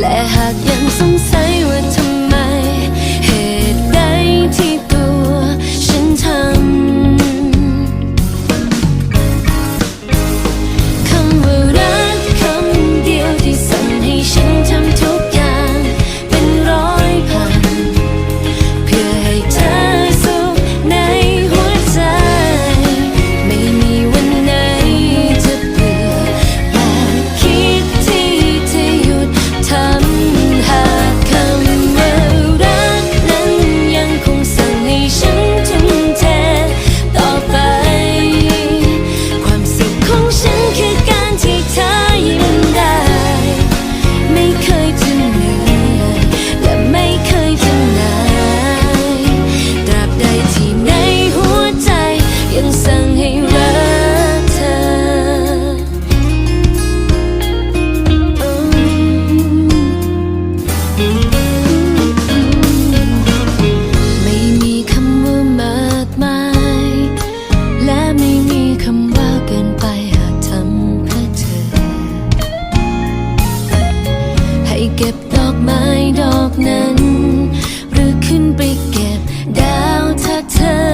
และหากยังสงสัย สั่งให้รักเธอ ไม่มีคำว่ามากมาย และไม่มีคำว่าเกินไปหากทำเพื่อเธอ ให้เก็บดอกไม้ดอกนั้น หรือขึ้นไปเก็บดาวถ้าเธอ